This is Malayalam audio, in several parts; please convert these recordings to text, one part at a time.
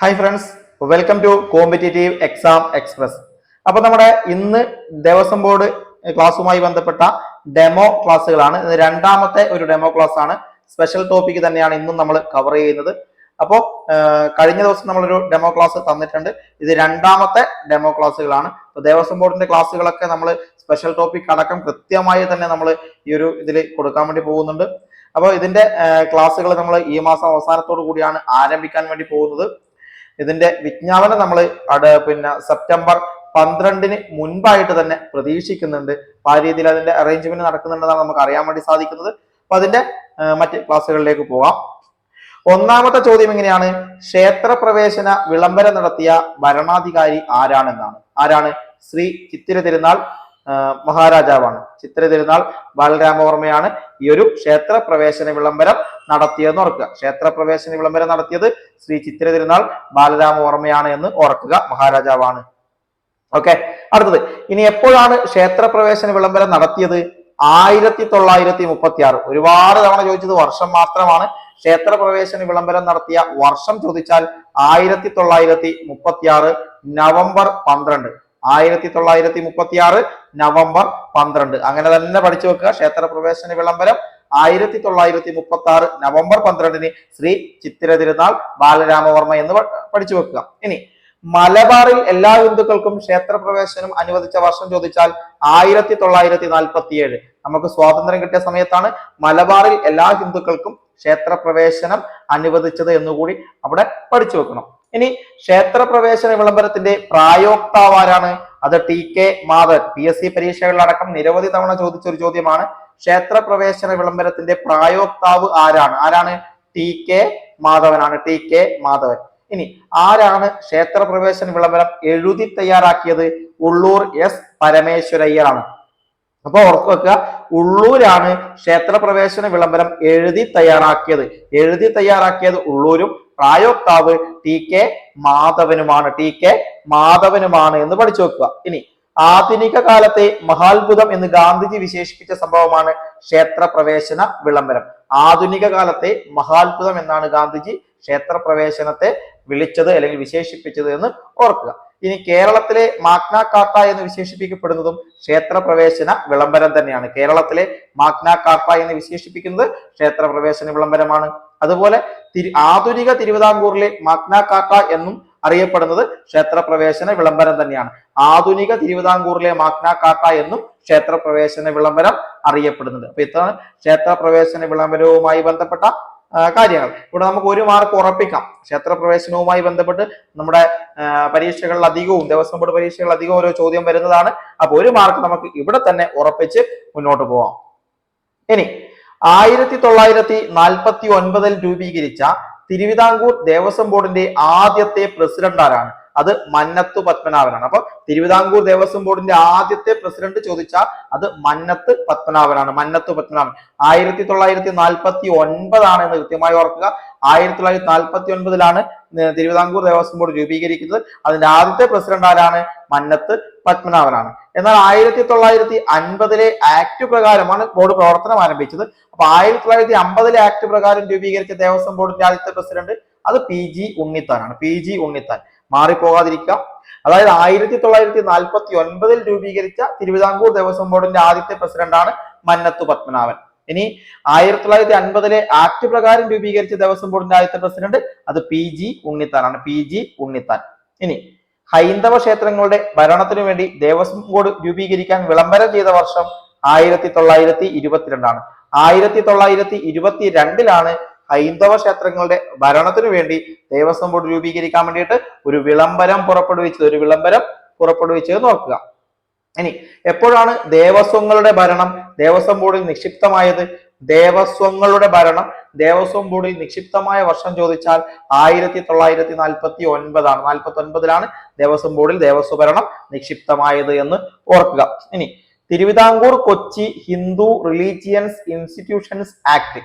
Hi friends welcome to competitive exam express അപ്പോൾ നമ്മുടെ ഇന്ന് ദേവസ്വം ബോർഡ് ക്ലാസ്സുമായി ബന്ധപ്പെട്ട ഡെമോ ക്ലാസ്സുകളാണ്. ഇത് രണ്ടാമത്തെ ഒരു ഡെമോ ക്ലാസ് ആണ് സ്പെഷ്യൽ ടോപ്പിക് തന്നെയാണ് ഇന്നും നമ്മൾ കവർ ചെയ്യുന്നത്. അപ്പോൾ കഴിഞ്ഞ ദിവസം നമ്മളൊരു ഡെമോ ക്ലാസ് തന്നിട്ടുണ്ട്. ഇത് രണ്ടാമത്തെ ഡെമോ ക്ലാസ്സുകളാണ്. അപ്പോൾ ദേവസ്വം ബോർഡിന്റെ ക്ലാസ്സുകളൊക്കെ നമ്മൾ സ്പെഷ്യൽ ടോപ്പിക് അടക്കം കൃത്യമായി തന്നെ നമ്മൾ ഈ ഒരു ഇതിൽ കൊടുക്കാൻ വേണ്ടി പോകുന്നുണ്ട്. അപ്പോൾ ഇതിന്റെ ക്ലാസ്സുകൾ നമ്മൾ ഈ മാസം അവസാനത്തോടു കൂടിയാണ് ആരംഭിക്കാൻ വേണ്ടി പോകുന്നത്. ഇതിന്റെ വിജ്ഞാപനം നമ്മൾ പിന്നെ സെപ്റ്റംബർ പന്ത്രണ്ടിന് മുൻപായിട്ട് തന്നെ പ്രതീക്ഷിക്കുന്നുണ്ട്. അപ്പൊ ആ രീതിയിൽ അതിന്റെ അറേഞ്ച്മെന്റ് നടക്കുന്നുണ്ടെന്നാണ് നമുക്ക് അറിയാൻ വേണ്ടി സാധിക്കുന്നത്. അപ്പൊ അതിന്റെ മറ്റ് ക്ലാസ്സുകളിലേക്ക് പോവാം ഒന്നാമത്തെ ചോദ്യം എങ്ങനെയാണ് ക്ഷേത്ര പ്രവേശന വിളംബരം നടത്തിയ ഭരണാധികാരി ആരാണെന്നാണ്? ആരാണ്? ശ്രീ ചിത്തിര തിരുനാൾ മഹാരാജാവാണ്. ചിത്ര തിരുനാൾ ബാലരാമവർമ്മയാണ് ഈ ഒരു ക്ഷേത്ര പ്രവേശന വിളംബരം നടത്തിയതെന്ന് ഓർക്കുക. ക്ഷേത്ര പ്രവേശന വിളംബരം നടത്തിയത് ശ്രീ ചിത്ര തിരുനാൾ ബാലരാമവർമ്മയാണ് എന്ന് ഓർക്കുക. മഹാരാജാവാണ്. ഓക്കെ. അടുത്തത്. ഇനി എപ്പോഴാണ് ക്ഷേത്ര പ്രവേശന വിളംബരം നടത്തിയത്? ആയിരത്തി തൊള്ളായിരത്തി മുപ്പത്തി ആറ് ഒരുപാട് തവണ ചോദിച്ചത് വർഷം മാത്രമാണ് ക്ഷേത്ര പ്രവേശന വിളംബരം നടത്തിയ വർഷം ചോദിച്ചാൽ ആയിരത്തി തൊള്ളായിരത്തി മുപ്പത്തി ആറ് നവംബർ പന്ത്രണ്ട്. ആയിരത്തി തൊള്ളായിരത്തി മുപ്പത്തി ആറ് നവംബർ പന്ത്രണ്ട്. അങ്ങനെ തന്നെ പഠിച്ചു വെക്കുക. ക്ഷേത്ര പ്രവേശന വിളംബരം ആയിരത്തി തൊള്ളായിരത്തി മുപ്പത്തി ആറ് നവംബർ പന്ത്രണ്ടിന് ശ്രീ ചിത്തിര തിരുനാൾ ബാലരാമവർമ്മ എന്ന് പഠിച്ചു വെക്കുക. ഇനി മലബാറിൽ എല്ലാ ഹിന്ദുക്കൾക്കും ക്ഷേത്ര പ്രവേശനം അനുവദിച്ച വർഷം ചോദിച്ചാൽ ആയിരത്തി തൊള്ളായിരത്തി നാൽപ്പത്തി ഏഴ് നമുക്ക് സ്വാതന്ത്ര്യം കിട്ടിയ സമയത്താണ് മലബാറിൽ എല്ലാ ഹിന്ദുക്കൾക്കും ക്ഷേത്ര പ്രവേശനം അനുവദിച്ചത് എന്നുകൂടി അവിടെ പഠിച്ചു വെക്കണം. ഇനി ക്ഷേത്രപ്രവേശന വിളംബരത്തിന്റെ പ്രായോക്താവ് ആരാണ് അത് T K Madhavan. P S C പരീക്ഷകളിലടക്കം നിരവധി തവണ ചോദിച്ച ഒരു ചോദ്യമാണ് ക്ഷേത്രപ്രവേശന വിളംബരത്തിന്റെ പ്രായോക്താവ് ആരാണ്? ആരാണ്? ടി കെ മാധവനാണ് ടി കെ മാധവൻ. ഇനി ആരാണ് ക്ഷേത്രപ്രവേശന വിളംബരം എഴുതി തയ്യാറാക്കിയത്? ഉള്ളൂർ എസ് പരമേശ്വരയ്യറാണ് അപ്പൊ ഓർക്കുക വെക്കുക ഉള്ളൂരാണ് ക്ഷേത്രപ്രവേശന വിളംബരം എഴുതി തയ്യാറാക്കിയത്. എഴുതി തയ്യാറാക്കിയത് ഉള്ളൂരും പ്രായോക്താവ് ടി കെ മാധവനുമാണ്. ടി കെ മാധവനുമാണ് എന്ന് പഠിച്ചു വെക്കുക. ഇനി ആധുനിക കാലത്തെ മഹാത്ഭുതം എന്ന് ഗാന്ധിജി വിശേഷിപ്പിച്ച സംഭവമാണ് ക്ഷേത്ര പ്രവേശന വിളംബരം. ആധുനിക കാലത്തെ മഹാത്ഭുതം എന്നാണ് ഗാന്ധിജി ക്ഷേത്ര പ്രവേശനത്തെ വിളിച്ചത് അല്ലെങ്കിൽ വിശേഷിപ്പിച്ചത് എന്ന് ഓർക്കുക. ഇനി കേരളത്തിലെ മാഗ്ന എന്ന് വിശേഷിപ്പിക്കപ്പെടുന്നതും ക്ഷേത്ര പ്രവേശന വിളംബരം തന്നെയാണ്. കേരളത്തിലെ മാഗ്ന എന്ന് വിശേഷിപ്പിക്കുന്നത് ക്ഷേത്ര പ്രവേശന വിളംബരമാണ്. അതുപോലെ ആധുനിക തിരുവിതാംകൂറിലെ മഗ്ന എന്നും അറിയപ്പെടുന്നത് ക്ഷേത്രപ്രവേശന വിളംബരം തന്നെയാണ്. ആധുനിക തിരുവിതാംകൂറിലെ മാഗ്ന എന്നും ക്ഷേത്രപ്രവേശന വിളംബരം അറിയപ്പെടുന്നുണ്ട്. അപ്പൊ ഇതാണ് ക്ഷേത്രപ്രവേശന വിളംബരവുമായി ബന്ധപ്പെട്ട കാര്യങ്ങൾ. ഇവിടെ നമുക്ക് ഒരു മാർക്ക് ഉറപ്പിക്കാം. ക്ഷേത്രപ്രവേശനവുമായി ബന്ധപ്പെട്ട് നമ്മുടെ പരീക്ഷകളിൽ അധികവും ദേവസ്വം ബോർഡ് പരീക്ഷകളിൽ അധികവും ഓരോ ചോദ്യം വരുന്നതാണ്. അപ്പൊ ഒരു മാർക്ക് നമുക്ക് ഇവിടെ തന്നെ ഉറപ്പിച്ച് മുന്നോട്ട് പോവാം. ഇനി ആയിരത്തി തൊള്ളായിരത്തി നാൽപ്പത്തി ഒൻപതിൽ രൂപീകരിച്ച തിരുവിതാംകൂർ ദേവസ്വം ബോർഡിന്റെ ആദ്യത്തെ പ്രസിഡന്റ് ആരാണ് അത് മന്നത്ത് പത്മനാഭനാണ്. അപ്പൊ തിരുവിതാംകൂർ ദേവസ്വം ബോർഡിന്റെ ആദ്യത്തെ പ്രസിഡന്റ് ചോദിച്ചാൽ അത് മന്നത്ത് പത്മനാഭനാണ് മന്നത്ത് പത്മനാഭൻ. ആയിരത്തി തൊള്ളായിരത്തി നാൽപ്പത്തി ഒൻപതാണ് എന്ന് കൃത്യമായി ഓർക്കുക. ആയിരത്തി തൊള്ളായിരത്തി നാൽപ്പത്തി ഒൻപതിലാണ് തിരുവിതാംകൂർ ദേവസ്വം ബോർഡ് രൂപീകരിക്കുന്നത്. അതിന്റെ ആദ്യത്തെ പ്രസിഡന്റ് ആരാണ്? മന്നത്ത് പത്മനാഭനാണ്. എന്നാൽ ആയിരത്തി തൊള്ളായിരത്തി അൻപതിലെ ആക്ട് പ്രകാരമാണ് ബോർഡ് പ്രവർത്തനം ആരംഭിച്ചത്. അപ്പൊ ആയിരത്തി തൊള്ളായിരത്തി അമ്പതിലെ ആക്ട് പ്രകാരം രൂപീകരിച്ച ദേവസ്വം ബോർഡിന്റെ ആദ്യത്തെ പ്രസിഡന്റ് അത് പി ജി ഉണ്ണിത്താനാണ് പി ജി ഉണ്ണിത്താൻ. മാറിപ്പോകാതിരിക്കാം. അതായത് ആയിരത്തി തൊള്ളായിരത്തി നാൽപ്പത്തി ഒൻപതിൽ രൂപീകരിച്ച തിരുവിതാംകൂർ ദേവസ്വം ബോർഡിന്റെ ആദ്യത്തെ പ്രസിഡന്റാണ് മന്നത്തു പത്മനാഭൻ. ഇനി ആയിരത്തി തൊള്ളായിരത്തി അൻപതിലെ ആക്ട് പ്രകാരം രൂപീകരിച്ച ദേവസ്വം ബോർഡിന്റെ ആദ്യത്തെ പ്രസിഡന്റ് അത് P G ഉണ്ണിത്താനാണ്. P G Unnithan. ഇനി ഹൈന്ദവ ക്ഷേത്രങ്ങളുടെ ഭരണത്തിനു വേണ്ടി ദേവസ്വം ബോർഡ് രൂപീകരിക്കാൻ വിളംബരം ചെയ്ത വർഷം ആയിരത്തി തൊള്ളായിരത്തി ഇരുപത്തിരണ്ടാണ് ആയിരത്തി തൊള്ളായിരത്തി ഇരുപത്തി രണ്ടിലാണ് ഹൈന്ദവ ക്ഷേത്രങ്ങളുടെ ഭരണത്തിനു വേണ്ടി ദേവസ്വം ബോർഡ് രൂപീകരിക്കാൻ വേണ്ടിയിട്ട് ഒരു വിളംബരം പുറപ്പെടുവിച്ചത്. ഒരു വിളംബരം പുറപ്പെടുവിച്ചത് നോക്കുക. ഇനി എപ്പോഴാണ് ദേവസ്വങ്ങളുടെ ഭരണം ദേവസ്വം ബോർഡിൽ നിക്ഷിപ്തമായത്? ദേവസ്വങ്ങളുടെ ഭരണം ദേവസ്വം ബോർഡിൽ നിക്ഷിപ്തമായ വർഷം ചോദിച്ചാൽ ആയിരത്തി തൊള്ളായിരത്തി നാൽപ്പത്തി ഒൻപതാണ് നാൽപ്പത്തി ഒൻപതിലാണ് ദേവസ്വം ബോർഡിൽ ദേവസ്വ ഭരണം നിക്ഷിപ്തമായത് എന്ന് ഓർക്കുക. ഇനി Thiruvithamkoor Kochi Hindu religions institutions act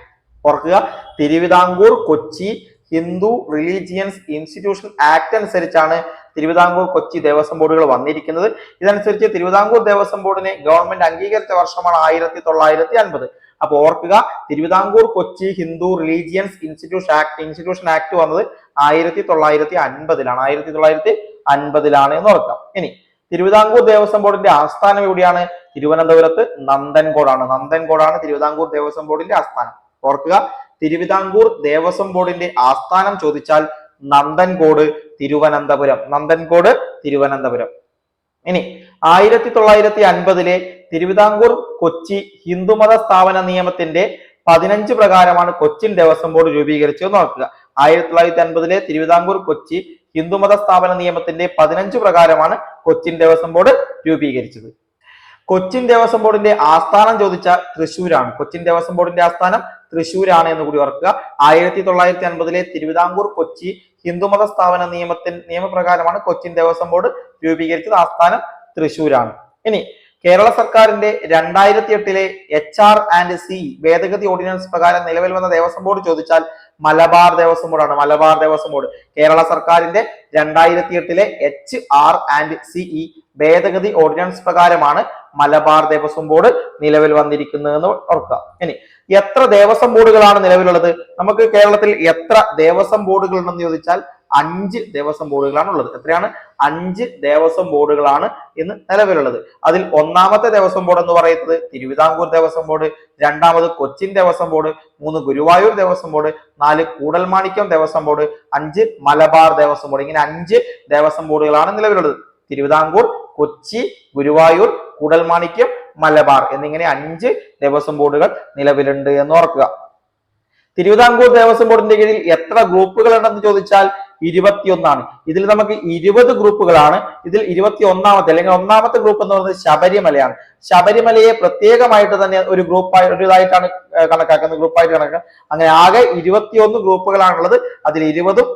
ഓർക്കുക. Thiruvithamkoor Kochi Hindu religions institution act അനുസരിച്ചാണ് തിരുവിതാംകൂർ കൊച്ചി ദേവസ്വം ബോർഡുകൾ വന്നിരിക്കുന്നത്. ഇതനുസരിച്ച് തിരുവിതാംകൂർ ദേവസ്വം ബോർഡിനെ ഗവൺമെന്റ് അംഗീകരിച്ച വർഷമാണ് ആയിരത്തി തൊള്ളായിരത്തി അൻപത്. അപ്പൊ ഓർക്കുക Thiruvithamkoor Kochi Hindu religions institution act institution act വന്നത് ആയിരത്തി തൊള്ളായിരത്തി അൻപതിലാണ്. ആയിരത്തി തൊള്ളായിരത്തി അൻപതിലാണ് എന്ന് ഓർക്കാം. ഇനി തിരുവിതാംകൂർ ദേവസ്വം ബോർഡിന്റെ ആസ്ഥാനം എവിടെയാണ്? തിരുവനന്തപുരത്ത് നന്ദൻകോടാണ്. നന്ദൻകോടാണ് തിരുവിതാംകൂർ ദേവസ്വം ബോർഡിന്റെ ആസ്ഥാനം. ഓർക്കുക. തിരുവിതാംകൂർ ദേവസ്വം ബോർഡിന്റെ ആസ്ഥാനം ചോദിച്ചാൽ നന്ദൻകോട് തിരുവനന്തപുരം. നന്ദൻകോട് തിരുവനന്തപുരം. ഇനി ആയിരത്തി തൊള്ളായിരത്തി അൻപതിലെ തിരുവിതാംകൂർ കൊച്ചി ഹിന്ദുമത സ്ഥാപന നിയമത്തിന്റെ പതിനഞ്ച് പ്രകാരമാണ് കൊച്ചിൻ ദേവസ്വം ബോർഡ് രൂപീകരിച്ചത് ഓർക്കുക. ആയിരത്തി തൊള്ളായിരത്തി അൻപതിലെ തിരുവിതാംകൂർ കൊച്ചി ഹിന്ദുമത സ്ഥാപന നിയമത്തിന്റെ പതിനഞ്ച് പ്രകാരമാണ് കൊച്ചിൻ ദേവസ്വം ബോർഡ് രൂപീകരിച്ചത്. കൊച്ചിൻ ദേവസ്വം ബോർഡിന്റെ ആസ്ഥാനം ചോദിച്ച തൃശ്ശൂരാണ്. കൊച്ചിൻ ദേവസ്വം ബോർഡിന്റെ ആസ്ഥാനം തൃശ്ശൂരാണ് എന്ന് കൂടി ഓർക്കുക. ആയിരത്തി തൊള്ളായിരത്തി അൻപതിലെ തിരുവിതാംകൂർ കൊച്ചി ഹിന്ദുമത സ്ഥാപന നിയമത്തിൽ നിയമപ്രകാരമാണ് കൊച്ചിൻ ദേവസ്വം ബോർഡ് രൂപീകരിച്ചത്. ആസ്ഥാനം തൃശ്ശൂരാണ് ഇനി കേരള സർക്കാരിന്റെ രണ്ടായിരത്തി എട്ടിലെ എച്ച് ആർ ആൻഡ് സി ഭേദഗതി ഓർഡിനൻസ് പ്രകാരം നിലവിൽ വന്ന ദേവസ്വം ബോർഡ് ചോദിച്ചാൽ മലബാർ ദേവസ്വം ബോർഡാണ് മലബാർ ദേവസ്വം ബോർഡ്. കേരള സർക്കാരിന്റെ രണ്ടായിരത്തി എട്ടിലെ H R and C E ഭേദഗതി ഓർഡിനൻസ് പ്രകാരമാണ് മലബാർ ദേവസ്വം ബോർഡ് നിലവിൽ വന്നിരിക്കുന്നതെന്ന് ഓർക്കുക. ഇനി എത്ര ദേവസ്വം ബോർഡുകളാണ് നിലവിലുള്ളത്? നമുക്ക് കേരളത്തിൽ എത്ര ദേവസ്വം ബോർഡുകൾ ഉണ്ടെന്ന് ചോദിച്ചാൽ അഞ്ച് ദേവസ്വം ബോർഡുകളാണ് ഉള്ളത്. എത്രയാണ്? അഞ്ച് ദേവസ്വം ബോർഡുകളാണ് ഇന്ന് നിലവിലുള്ളത്. അതിൽ ഒന്നാമത്തെ ദേവസ്വം ബോർഡ് എന്ന് പറയുന്നത് തിരുവിതാംകൂർ ദേവസ്വം ബോർഡ് രണ്ടാമത് കൊച്ചിൻ ദേവസ്വം ബോർഡ് മൂന്ന് ഗുരുവായൂർ ദേവസ്വം ബോർഡ് നാല് കൂടൽമാണിക്യം ദേവസ്വം ബോർഡ് അഞ്ച് മലബാർ ദേവസ്വം ബോർഡ്. ഇങ്ങനെ അഞ്ച് ദേവസ്വം ബോർഡുകളാണ് നിലവിലുള്ളത്. തിരുവിതാംകൂർ കൊച്ചി ഗുരുവായൂർ കൂടൽമാണിക്യം മലബാർ എന്നിങ്ങനെ അഞ്ച് ദേവസ്വം ബോർഡുകൾ നിലവിലുണ്ട് എന്ന് ഓർക്കുക. തിരുവിതാംകൂർ ദേവസ്വം ബോർഡിന്റെ കീഴിൽ എത്ര ഗ്രൂപ്പുകൾ ഉണ്ടെന്ന് ചോദിച്ചാൽ ഇരുപത്തിയൊന്നാണ്. ഇതിൽ നമുക്ക് ഇരുപത് ഗ്രൂപ്പുകളാണ്. ഇതിൽ ഇരുപത്തി ഒന്നാമത്തെ അല്ലെങ്കിൽ ഒന്നാമത്തെ ഗ്രൂപ്പ് എന്ന് പറയുന്നത് ശബരിമലയാണ്. ശബരിമലയെ പ്രത്യേകമായിട്ട് തന്നെ ഒരു ഗ്രൂപ്പായി ഒരു ഇതായിട്ടാണ് കണക്കാക്കുന്നത് ഗ്രൂപ്പായിട്ട് കണക്കാക്കുന്നത് അങ്ങനെ ആകെ ഇരുപത്തിയൊന്ന് ഗ്രൂപ്പുകളാണുള്ളത്. അതിൽ ഇരുപതും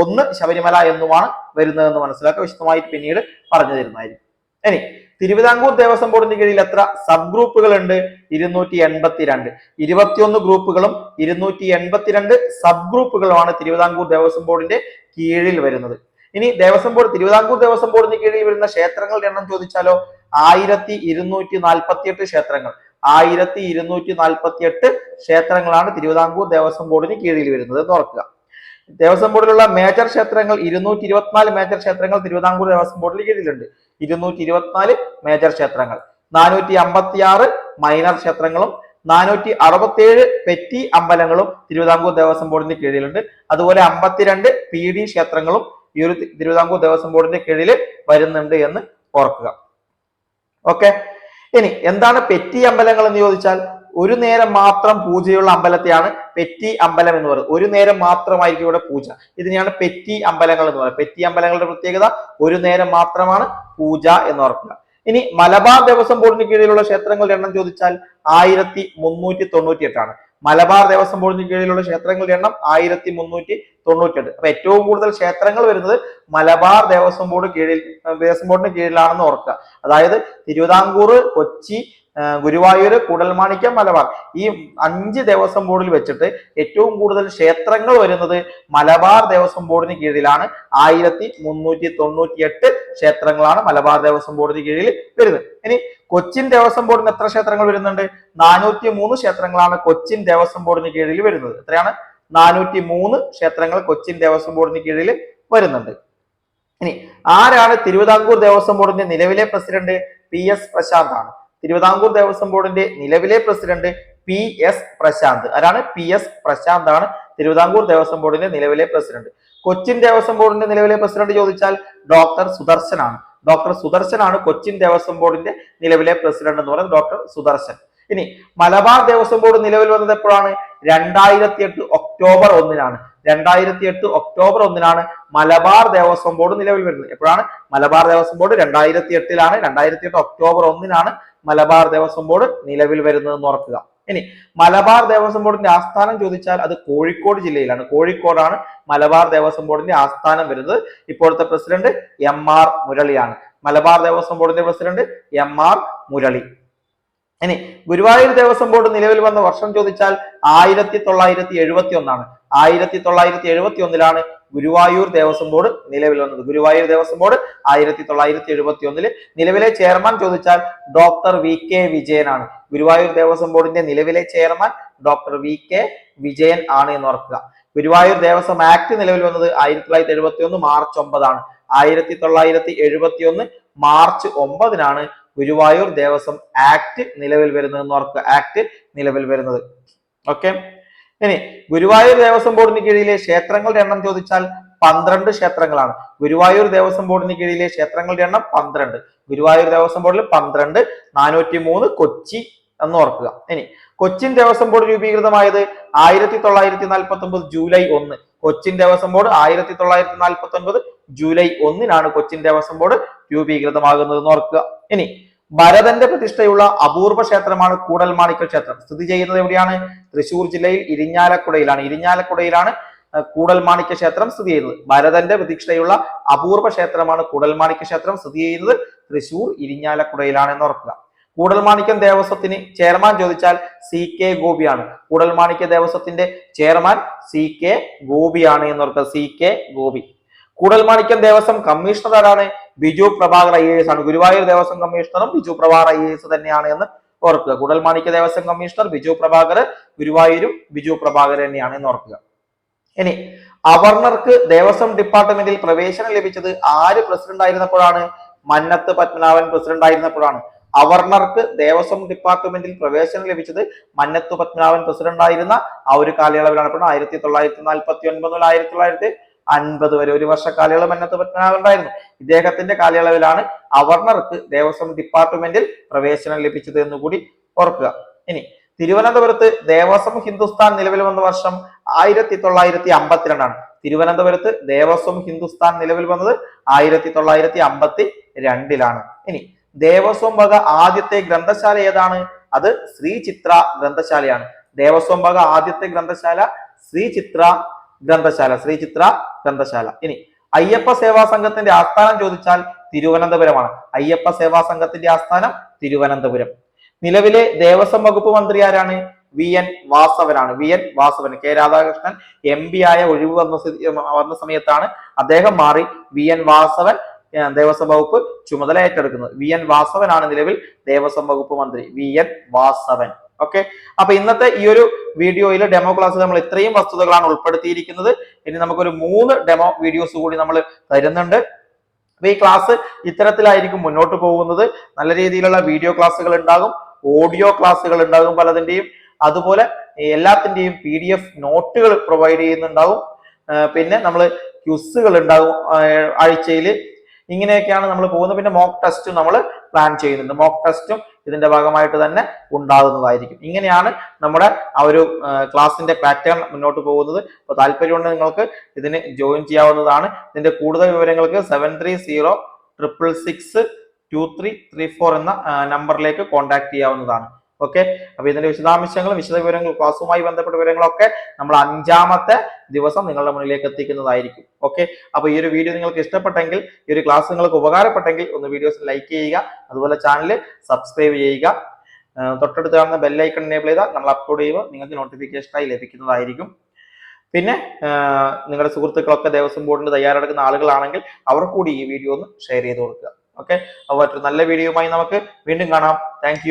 ഒന്ന് ശബരിമല എന്നുമാണ് വരുന്നതെന്ന് മനസ്സിലാക്കുക വിശദമായിട്ട് പിന്നീട് പറഞ്ഞു തരുന്നതായിരിക്കും. ഇനി തിരുവിതാംകൂർ ദേവസ്വം ബോർഡിന്റെ കീഴിൽ എത്ര സബ് ഗ്രൂപ്പുകൾ ഉണ്ട് ഇരുന്നൂറ്റി എൺപത്തിരണ്ട് ഇരുപത്തിയൊന്ന് ഗ്രൂപ്പുകളും ഇരുന്നൂറ്റി എൺപത്തിരണ്ട് സബ് ഗ്രൂപ്പുകളുമാണ് തിരുവിതാംകൂർ ദേവസ്വം ബോർഡിന്റെ കീഴിൽ വരുന്നത്. ഇനി ദേവസ്വം ബോർഡ് തിരുവിതാംകൂർ ദേവസ്വം ബോർഡിന്റെ കീഴിൽ വരുന്ന ക്ഷേത്രങ്ങളുടെ എണ്ണം ചോദിച്ചാലോ? ആയിരത്തി ഇരുന്നൂറ്റി നാൽപ്പത്തി എട്ട് ക്ഷേത്രങ്ങൾ. ആയിരത്തി ഇരുന്നൂറ്റി നാൽപ്പത്തി എട്ട് ക്ഷേത്രങ്ങളാണ് തിരുവിതാംകൂർ ദേവസ്വം ബോർഡിന് കീഴിൽ വരുന്നത് എന്ന് ഓർക്കുക. ദേവസ്വം ബോർഡിലുള്ള മേജർ ക്ഷേത്രങ്ങൾ ഇരുന്നൂറ്റി ഇരുപത്തിനാല് മേജർ ക്ഷേത്രങ്ങൾ തിരുവിതാംകൂർ ദേവസ്വം ബോർഡിൽ കീഴിലുണ്ട്. ഇരുന്നൂറ്റി ഇരുപത്തിനാല് മേജർ ക്ഷേത്രങ്ങൾ. നാനൂറ്റി അമ്പത്തി ആറ് മൈനർ ക്ഷേത്രങ്ങളും നാനൂറ്റി അറുപത്തിയേഴ് പെറ്റി അമ്പലങ്ങളും തിരുവിതാംകൂർ ദേവസ്വം ബോർഡിന്റെ കീഴിലുണ്ട്. അതുപോലെ അമ്പത്തിരണ്ട് പി ഡി ക്ഷേത്രങ്ങളും ഈ ഒരു തിരുവിതാംകൂർ ദേവസ്വം ബോർഡിന്റെ കീഴിൽ വരുന്നുണ്ട് എന്ന് ഓർക്കുക. ഓക്കെ? ഇനി എന്താണ് പെറ്റി അമ്പലങ്ങൾ എന്ന് ചോദിച്ചാൽ ഒരു നേരം മാത്രം പൂജയുള്ള അമ്പലത്തെയാണ് പെറ്റി അമ്പലം എന്ന് പറയുന്നത്. ഒരു നേരം മാത്രമായിരിക്കും ഇവിടെ പൂജ. ഇതിനെയാണ് പെറ്റി അമ്പലങ്ങൾ എന്ന് പറയുന്നത്. പെറ്റി അമ്പലങ്ങളുടെ പ്രത്യേകത ഒരു നേരം മാത്രമാണ് പൂജ എന്ന് ഓർക്കുക. ഇനി മലബാർ ദേവസ്വം ബോർഡിന് കീഴിലുള്ള ക്ഷേത്രങ്ങളുടെ എണ്ണം ചോദിച്ചാൽ ആയിരത്തി മുന്നൂറ്റി തൊണ്ണൂറ്റി എട്ടാണ് മലബാർ ദേവസ്വം ബോർഡിന് കീഴിലുള്ള ക്ഷേത്രങ്ങളുടെ എണ്ണം ആയിരത്തി മുന്നൂറ്റി തൊണ്ണൂറ്റെട്ട് അപ്പൊ ഏറ്റവും കൂടുതൽ ക്ഷേത്രങ്ങൾ വരുന്നത് മലബാർ ദേവസ്വം ബോർഡ് കീഴിൽ ദേവസ്വം ബോർഡിന് കീഴിലാണെന്ന് ഓർക്കുക. അതായത് തിരുവിതാംകൂർ കൊച്ചി ഏർ ഗുരുവായൂര് കൂടൽമാണിക്യം മലബാർ. ഈ അഞ്ച് ദേവസ്വം ബോർഡിൽ വെച്ചിട്ട് ഏറ്റവും കൂടുതൽ ക്ഷേത്രങ്ങൾ വരുന്നത് മലബാർ ദേവസ്വം ബോർഡിന് കീഴിലാണ്. ആയിരത്തി മുന്നൂറ്റി തൊണ്ണൂറ്റി എട്ട് ക്ഷേത്രങ്ങളാണ് മലബാർ ദേവസ്വം ബോർഡിന് കീഴിൽ വരുന്നത്. ഇനി കൊച്ചിൻ ദേവസ്വം ബോർഡിന് എത്ര ക്ഷേത്രങ്ങൾ വരുന്നുണ്ട്? നാനൂറ്റി മൂന്ന് ക്ഷേത്രങ്ങളാണ് കൊച്ചിൻ ദേവസ്വം ബോർഡിന് കീഴിൽ വരുന്നത്. എത്രയാണ്? നാനൂറ്റി മൂന്ന് ക്ഷേത്രങ്ങൾ കൊച്ചിൻ ദേവസ്വം ബോർഡിന് കീഴിൽ വരുന്നുണ്ട്. ഇനി ആരാണ് തിരുവിതാംകൂർ ദേവസ്വം ബോർഡിന്റെ നിലവിലെ പ്രസിഡന്റ്? പി എസ് പ്രശാന്ത് ആണ് തിരുവിതാംകൂർ ദേവസ്വം ബോർഡിന്റെ നിലവിലെ പ്രസിഡന്റ് പി എസ് പ്രശാന്ത്. ആരാണ്? പി എസ് പ്രശാന്ത് ആണ് തിരുവിതാംകൂർ ദേവസ്വം ബോർഡിന്റെ നിലവിലെ പ്രസിഡന്റ്. കൊച്ചിൻ ദേവസ്വം ബോർഡിന്റെ നിലവിലെ പ്രസിഡന്റ് ചോദിച്ചാൽ ഡോക്ടർ സുദർശനാണ് ഡോക്ടർ സുദർശനാണ് കൊച്ചിൻ ദേവസ്വം ബോർഡിന്റെ നിലവിലെ പ്രസിഡന്റ് എന്ന് പറയുന്നത് ഡോക്ടർ സുദർശൻ. ഇനി മലബാർ ദേവസ്വം ബോർഡ് നിലവിൽ വന്നത് എപ്പോഴാണ്? രണ്ടായിരത്തി എട്ട് ഒക്ടോബർ ഒന്നിനാണ്. രണ്ടായിരത്തി എട്ട് ഒക്ടോബർ ഒന്നിനാണ് മലബാർ ദേവസ്വം ബോർഡ് നിലവിൽ വരുന്നത്. എപ്പോഴാണ്? മലബാർ ദേവസ്വം ബോർഡ് രണ്ടായിരത്തി എട്ടിലാണ് രണ്ടായിരത്തി എട്ട് ഒക്ടോബർ ഒന്നിനാണ് മലബാർ ദേവസ്വം ബോർഡ് നിലവിൽ വരുന്നതെന്ന് ഓർക്കുക. ഇനി മലബാർ ദേവസ്വം ബോർഡിന്റെ ആസ്ഥാനം ചോദിച്ചാൽ അത് കോഴിക്കോട് ജില്ലയിലാണ്. കോഴിക്കോടാണ് മലബാർ ദേവസ്വം ബോർഡിന്റെ ആസ്ഥാനം വരുന്നത്. ഇപ്പോഴത്തെ പ്രസിഡന്റ് എം ആർ മുരളിയാണ്. മലബാർ ദേവസ്വം ബോർഡിന്റെ പ്രസിഡന്റ് എം ആർ മുരളി. ഇനി ഗുരുവായൂർ ദേവസ്വം ബോർഡ് നിലവിൽ വന്ന വർഷം ചോദിച്ചാൽ ആയിരത്തി തൊള്ളായിരത്തി എഴുപത്തി ഒന്നാണ് ആയിരത്തി തൊള്ളായിരത്തി എഴുപത്തി ഒന്നിലാണ് ഗുരുവായൂർ ദേവസ്വം ബോർഡ് നിലവിൽ വന്നത്. ഗുരുവായൂർ ദേവസ്വം ബോർഡ് ആയിരത്തി തൊള്ളായിരത്തി എഴുപത്തി ഒന്നിൽ നിലവിലെ ചെയർമാൻ ചോദിച്ചാൽ ഡോക്ടർ വി കെ വിജയനാണ്. ഗുരുവായൂർ ദേവസ്വം ബോർഡിന്റെ നിലവിലെ chairman doctor V K Vijayan ആണ് എന്ന് ഓർക്കുക. ഗുരുവായൂർ ദേവസ്വം ആക്ട് നിലവിൽ വന്നത് ആയിരത്തി തൊള്ളായിരത്തി എഴുപത്തി ഒന്ന് മാർച്ച് ഒമ്പതാണ്. ആയിരത്തി തൊള്ളായിരത്തി എഴുപത്തി ഒന്ന് മാർച്ച് ഒമ്പതിനാണ് ഗുരുവായൂർ ദേവസ്വം ആക്ട് നിലവിൽ വരുന്നത് എന്ന് ഓർക്കുക. ആക്ട് നിലവിൽ വരുന്നത്. ഓക്കെ? ഇനി ഗുരുവായൂർ ദേവസ്വം ബോർഡിന് കീഴിലെ ക്ഷേത്രങ്ങളുടെ എണ്ണം ചോദിച്ചാൽ പന്ത്രണ്ട് ക്ഷേത്രങ്ങളാണ്. ഗുരുവായൂർ ദേവസ്വം ബോർഡിന് കീഴിലെ ക്ഷേത്രങ്ങളുടെ എണ്ണം പന്ത്രണ്ട്. ഗുരുവായൂർ ദേവസ്വം ബോർഡിൽ പന്ത്രണ്ട് നാനൂറ്റി മൂന്ന് കൊച്ചി എന്ന് ഓർക്കുക. ഇനി കൊച്ചിൻ ദേവസ്വം ബോർഡ് രൂപീകൃതമായത് ആയിരത്തി തൊള്ളായിരത്തി നാൽപ്പത്തി ഒമ്പത് ജൂലൈ ഒന്ന്. കൊച്ചിൻ ദേവസ്വം ബോർഡ് ആയിരത്തി തൊള്ളായിരത്തി നാൽപ്പത്തി ഒൻപത് ജൂലൈ ഒന്നിനാണ് കൊച്ചിൻ ദേവസ്വം ബോർഡ് രൂപീകൃതമാകുന്നത് ഓർക്കുക. ഇനി ഭരതന്റെ പ്രതിഷ്ഠയുള്ള അപൂർവ ക്ഷേത്രമാണ് കൂടൽമാണിക്യ ക്ഷേത്രം. സ്ഥിതി ചെയ്യുന്നത് എവിടെയാണ്? തൃശൂർ ജില്ലയിൽ ഇരിഞ്ഞാലക്കുടയിലാണ്. ഇരിഞ്ഞാലക്കുടയിലാണ് കൂടൽ കൂടൽമാണിക്യ ക്ഷേത്രം സ്ഥിതി ചെയ്യുന്നത്. ഭരതന്റെ പ്രതിഷ്ഠയുള്ള അപൂർവ ക്ഷേത്രമാണ് കൂടൽമാണിക്യ ക്ഷേത്രം സ്ഥിതി ചെയ്യുന്നത് തൃശൂർ ഇരിഞ്ഞാലക്കുടയിലാണ് എന്ന് ഓർക്കുക കൂടൽമാണിക്യം ദേവസ്വത്തിന് ചെയർമാൻ ചോദിച്ചാൽ സി കെ ഗോപിയാണ്. കൂടൽമാണിക്യ ദേവസ്വത്തിന്റെ ചെയർമാൻ സി കെ ഗോപിയാണ് എന്ന് ഓർക്കുക C K Gopi. Koodalmanikyam Devaswom commissioner ആരാണ് Biju Prabhakar I A S ആണ്. Guruvayur Devaswom കമ്മീഷണറും Biju Prabhakar I A S തന്നെയാണ് എന്ന് ഓർക്കുക. കുടൽമാണിക്ക ദേവസ്വം കമ്മീഷണർ ബിജു പ്രഭാകർ ഗുരുവായൂരും ബിജു പ്രഭാകർ തന്നെയാണ് എന്ന് ഓർക്കുക. ഇനി അവർണർക്ക് ദേവസ്വം ഡിപ്പാർട്ട്മെന്റിൽ പ്രവേശനം ലഭിച്ചത് ആര് പ്രസിഡന്റ് ആയിരുന്നപ്പോഴാണ്? മന്നത്ത് പത്മനാഭൻ പ്രസിഡന്റ് ആയിരുന്നപ്പോഴാണ്. അവർണർക്ക് ദേവസ്വം ഡിപ്പാർട്ട്മെന്റിൽ പ്രവേശനം ലഭിച്ചത് മന്നത്ത് പത്മനാഭൻ പ്രസിഡന്റ് ആയിരുന്ന ആ ഒരു കാലയളവിലാണ്. ആയിരത്തി തൊള്ളായിരത്തി നാൽപ്പത്തി ഒൻപത് മുതൽ ആയിരത്തി തൊള്ളായിരത്തി അൻപത് വരെ ഒരു വർഷ കാലയളവ് മന്നത്ത് പത്മനാഭൻ ഉണ്ടായിരുന്നു ഇദ്ദേഹത്തിന്റെ കാലയളവിലാണ് അവർണർക്ക് ദേവസ്വം ഡിപ്പാർട്ട്മെന്റിൽ പ്രവേശനം ലഭിച്ചത് എന്ന് കൂടി ഓർക്കുക. ഇനി തിരുവനന്തപുരത്ത് ദേവസ്വം ഹിന്ദുസ്ഥാൻ നിലവിൽ വന്ന വർഷം ആയിരത്തി തൊള്ളായിരത്തി അമ്പത്തിരണ്ടാണ് തിരുവനന്തപുരത്ത് ദേവസ്വം ഹിന്ദുസ്ഥാൻ നിലവിൽ വന്നത് ആയിരത്തി തൊള്ളായിരത്തി അമ്പത്തി രണ്ടിലാണ് ഇനി ദേവസ്വം വക ആദ്യത്തെ ഗ്രന്ഥശാല ഏതാണ്? അത് ശ്രീ ചിത്ര ഗ്രന്ഥശാലയാണ്. ദേവസ്വം വക ആദ്യത്തെ ഗ്രന്ഥശാല ശ്രീ ചിത്ര ഗ്രന്ഥശാല ശ്രീ ചിത്ര ഗ്രന്ഥശാല. ഇനി അയ്യപ്പ സേവാ സംഘത്തിന്റെ ആസ്ഥാനം ചോദിച്ചാൽ തിരുവനന്തപുരമാണ്. അയ്യപ്പ സേവാ സംഘത്തിന്റെ ആസ്ഥാനം തിരുവനന്തപുരം. നിലവിലെ ദേവസ്വം വകുപ്പ് മന്ത്രി ആരാണ്? V. N. വാസവനാണ്. V. N. Vasavan K. Radhakrishnan M. P ആയ ഒഴിവ് വന്ന വന്ന സമയത്താണ് അദ്ദേഹം മാറി വി. എൻ. വാസവൻ ദേവസ്വം വകുപ്പ് ചുമതല ഏറ്റെടുക്കുന്നത്. വി. എൻ. വാസവനാണ് നിലവിൽ ദേവസ്വം വകുപ്പ് മന്ത്രി. വി. എൻ. വാസവൻ. ഓക്കെ അപ്പൊ ഇന്നത്തെ ഈ ഒരു വീഡിയോയിൽ ഡെമോ ക്ലാസ് നമ്മൾ ഇത്രയും വസ്തുതകളാണ് ഉൾപ്പെടുത്തിയിരിക്കുന്നത്. ഇനി നമുക്കൊരു മൂന്ന് ഡെമോ വീഡിയോസ് കൂടി നമ്മൾ തരുന്നുണ്ട്. അപ്പൊ ഈ ക്ലാസ് ഇത്തരത്തിലായിരിക്കും മുന്നോട്ട് പോകുന്നത്. നല്ല രീതിയിലുള്ള വീഡിയോ ക്ലാസ്സുകൾ ഉണ്ടാകും ഓഡിയോ ക്ലാസ്സുകൾ ഉണ്ടാകും പലതിന്റെയും. അതുപോലെ എല്ലാത്തിന്റെയും പി ഡി എഫ് നോട്ടുകൾ പ്രൊവൈഡ് ചെയ്യുന്നുണ്ടാവും പിന്നെ നമ്മൾ ക്യുസുകൾ ഉണ്ടാകും ആഴ്ചയിൽ ഇങ്ങനെയൊക്കെയാണ് നമ്മൾ പോകുന്നത്. പിന്നെ മോക്ക് ടെസ്റ്റും നമ്മൾ പ്ലാൻ ചെയ്യുന്നുണ്ട്. മോക്ക് ടെസ്റ്റും ഇതിന്റെ ഭാഗമായിട്ട് തന്നെ ഉണ്ടാകുന്നതായിരിക്കും. ഇങ്ങനെയാണ് നമ്മുടെ ആ ഒരു ക്ലാസിന്റെ പാറ്റേൺ മുന്നോട്ട് പോകുന്നത്. അപ്പോൾ താല്പര്യമുണ്ട് നിങ്ങൾക്ക് ഇതിന് ജോയിൻ ചെയ്യാവുന്നതാണ്. ഇതിന്റെ കൂടുതൽ വിവരങ്ങൾക്ക് seven three zero triple six two three three four എന്ന നമ്പറിലേക്ക് കോൺടാക്ട് ചെയ്യാവുന്നതാണ്. ഓക്കെ? അപ്പൊ ഇതിന്റെ വിശദാംശങ്ങളും വിശദ വിവരങ്ങളും ക്ലാസ്സുമായി ബന്ധപ്പെട്ട വിവരങ്ങളൊക്കെ നമ്മൾ അഞ്ചാമത്തെ ദിവസം നിങ്ങളുടെ മുന്നിലേക്ക് എത്തിക്കുന്നതായിരിക്കും. ഓക്കെ? അപ്പൊ ഈ ഒരു വീഡിയോ നിങ്ങൾക്ക് ഇഷ്ടപ്പെട്ടെങ്കിൽ ഈ ഒരു ക്ലാസ് നിങ്ങൾക്ക് ഉപകാരപ്പെട്ടെങ്കിൽ ഒന്ന് വീഡിയോസ് ലൈക്ക് ചെയ്യുക അതുപോലെ ചാനൽ സബ്സ്ക്രൈബ് ചെയ്യുക. തൊട്ടടുത്ത് കാണുന്ന ബെല്ലൈക്കൺ എനേബിൾ ചെയ്താൽ നമ്മൾ അപ്ലോഡ് ചെയ്യുമ്പോൾ നിങ്ങൾക്ക് നോട്ടിഫിക്കേഷനായി ലഭിക്കുന്നതായിരിക്കും. പിന്നെ നിങ്ങളുടെ സുഹൃത്തുക്കളൊക്കെ ദേവസ്വം ബോർഡിന് തയ്യാറെടുക്കുന്ന ആളുകളാണെങ്കിൽ അവർ കൂടി ഈ വീഡിയോ ഒന്ന് ഷെയർ ചെയ്ത് കൊടുക്കുക. ഓക്കെ? അപ്പോൾ മറ്റൊരു നല്ല വീഡിയോയുമായി നമുക്ക് വീണ്ടും കാണാം. താങ്ക്